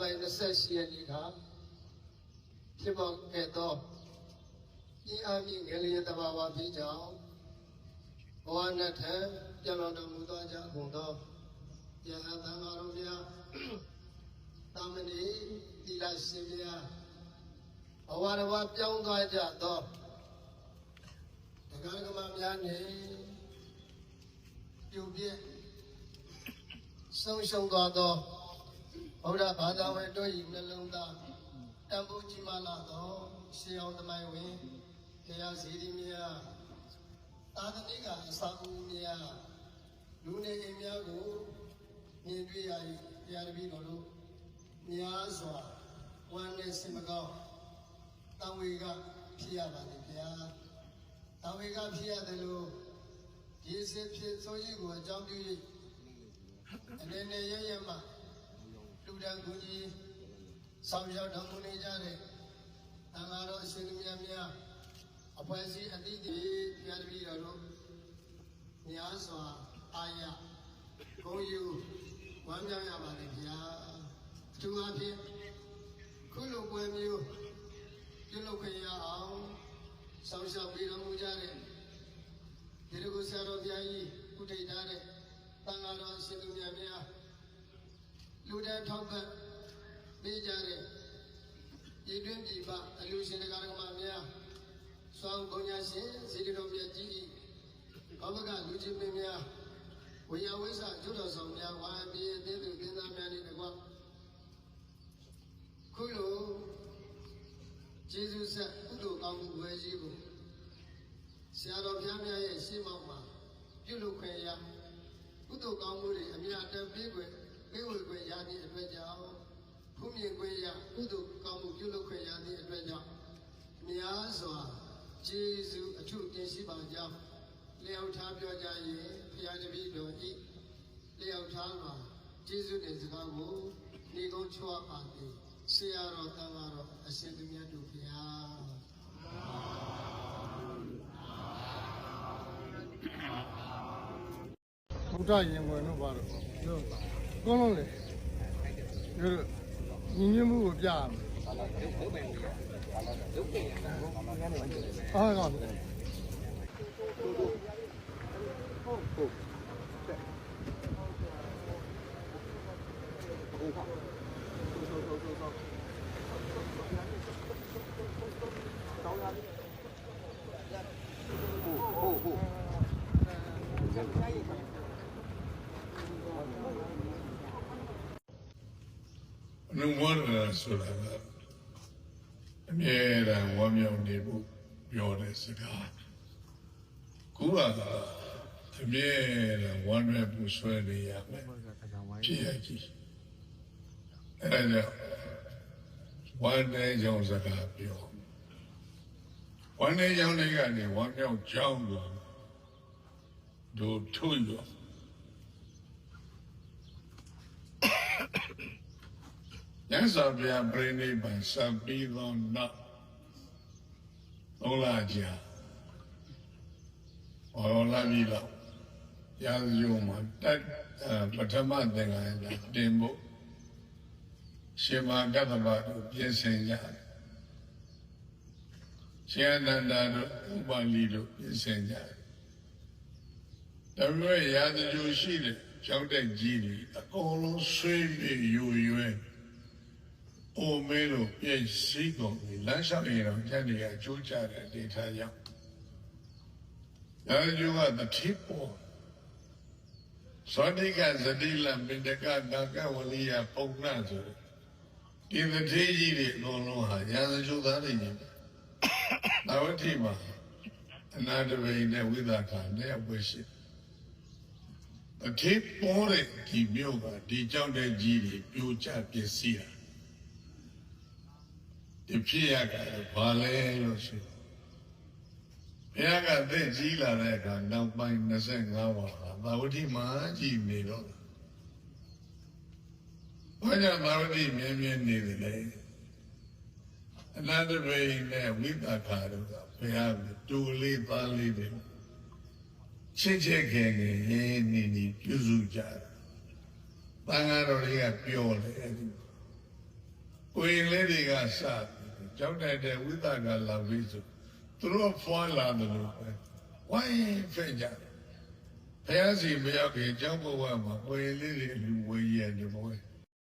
ပိုင်း28ရက်နေ့ကဖြစ်ပေါ်ခဲ့သောဤအမိငလျင်တဘာဝဖြစ်ကြောင်းဘဝနဲ့ထံပြန်တော်တော်မူသောကြောင့်ကုန်သောယဟန်သံဃာတော်များတာမဏေသီလရှင်များဘဝတော်ဘဝပြောင်းသွားကြသောဒကာဒကမများနေပြုပြည့်ဆုံးရှုံးသွားသော ဘုရားဘာသာဝင်တို့၏နှလုံးသားတန်ဖိုးကြီးမားလာသောရှေးအောင်သမိုင်းဝင်တရားစီရီများသာသနိကအစာအုပ်များလူနေအိမ်များကိုမြင်တွေ့ရ၏တရားတပည့်တော်တို့များစွာဝမ်းနဲ့စင်မကောင်းတံဝေကဖြစ်ရပါလေဗျာတံဝေကဖြစ်ရတယ်လို့ဒီစစ်ဖြစ်ဆိုရည်ကိုအကြောင်းပြု၍အနေနဲ့ရရမှလူ တန်းကူကြီးဆောင်ရောက်တော်မူနေကြတဲ့တန်ဃာတော်အရှင်သူများများအဖွဲ့အစည်းအသီးသီးတရားတပည့်တော်တို့များစွာအာရဂုဏ်ယူဝမ်းမြောက်ရပါလေဗျာအထူးအဖြင့်ခုလိုပွဲမျိုးပြုလုပ်ခွင့်ရအောင်ဆောင်ရှောက်ပြီးတော်မူကြတဲ့ဒီလိုကိုဆရာတော်ဘုရားကြီးဥထိတ်ထားတဲ့တန်ဃာတော်အရှင်သူများများ လူတဲ့ထောက်ပံ့ပေးကြတဲ့ပြည်တွင်းပြည်ပအလူရှင်တရားဓမ္မများစွမ်းဘုံညာရှင်ဇေဒီတော်မြတ်ကြီးဘောမကလူချင်းပင်များဝေယဝိဆကျွတ်တော်ဆောင်များဝါပြည်အသေးသူသင်္သားများနေတကွခုလိုကျေးဇူးဆက်ကုသိုလ်ကောင်းမှုဝယ်ကြီးကိုဆရာတော်ဘုရားများရဲ့ရှေ့မှောက်မှာပြုလုပ်ခွင့်ရကုသိုလ်ကောင်းမှုတွေအမြတ်တမ်းပေးခွင့် ပေးဝေခွင့်ရသည့်အတွက်ကြောင့်ဖုမြင်ခွင့်ရကုသိုလ်ကောင်းမှုပြုလုပ်ခွင့်ရသည့်အတွက်ကြောင့်များစွာကျေးဇူးအထုတင်ရှိပါကြောင်းလျှောက်ထားပြောကြရင်ဘုရားတပည့်တော်ဤလျှောက်ထားမှာကျေးဇူးတင်စကားကိုနေကုန်းချွာပါသည်ဆရာတော်တန်ဃာတော်အရှင်သူမြတ်တို့ဘုရားဘုရားရင်ဝင်တော့ပါတော့လို့ ကောင်းလုံးလေတို့ညီညွတ်မှုကိုပြရမယ်အားကောင်းတယ် အ နုမောဒနာဆိုတာကအမြဲတမ်းဝမ်းမြောက်နေဖို့ပြောတဲ့စကားကိုယ်ကအမြဲတမ်းဝမ်းမြောက်မှုဆွဲနေရမယ်ဖြစ်ရကြီးအဲဒါကြောင့်ဝမ်းတဲ့ကြောင့်စကားပြောဝမ်းတဲ့ကြောင့်တွေကနေဝမ်းမြောက်ကြောင်းကိုတို့ထုတ်ရ မြတ်စွာဘုရားပြိဋိဘံစံပြီးသောနောက်သုံးလကြာဟောလာပြီတော့ရာဇယုံမှာတက်အဲပထမသင်္ကန်းကတင်ဖို့ရှင်မာကတ္တဗတို့ပြင်ဆင်ကြတယ်ရှင်အနန္ဒာတို့ဥပါလိတို့ပြင်ဆင်ကြတယ်ဒါပေမဲ့ရာဇယုံရှိတဲ့ကျောင်းတက်ကြီးတွေအကုန်လုံးဆွေးပြီးယူရွယ် အိုမဲလို့ပြည့်စည်ကုန်ပြီလမ်းလျှောက်ရင်တော့ညနေကအကျိုးကြတဲ့ဒေသရောက်အဲကျိုးကတတိပေါ်သောတိကသတိလမင်တကနာကဝလိယပုံနာဆိုဒီတတိကြီးတွေအကုန်လုံးဟာညာစကျိုးသားတွေနေနာဝတိမှာအနာတဝိနဲ့ဝိသကနဲ့အပွင့်ရှိတတိပေါ်တဲ့ဒီမြို့ကဒီကြောင့်တဲ့ကြီးတွေပြိုကျပျက်စီးတာ ဒီဖြစ်ရကဘာလဲလို့ဆိုဘုရားကသိကြီးလာတဲ့အခါနောက်ပိုင်း25ဝါဟာသာဝတိမှာကြီးနေတော့ဘာကြောင့်သာဝတိမြဲမြဲနေတယ်လဲအနန္တရေနဲ့ဝိသခါတို့ကဘုရားကတူလေးသားလေးတွေချစ်ချစ်ခင်ခင်ရင်းနေနေပြုစုကြတယ်။တန်ဃာတော်တွေကပြောတယ်အဲ့ဒီ ကိုရင်လေးတွေကစကြောက်တဲ့တဲ့ဝိသကလာပြီးဆိုသူတို့ဖွာလာတယ်လို့ပဲဝိုင်းဖက်ကြတယ်ဘုရားစီမရောက်ခင်ကျောင်းဘဝမှာကိုရင်လေးတွေလူဝေးရတယ်ဘုရား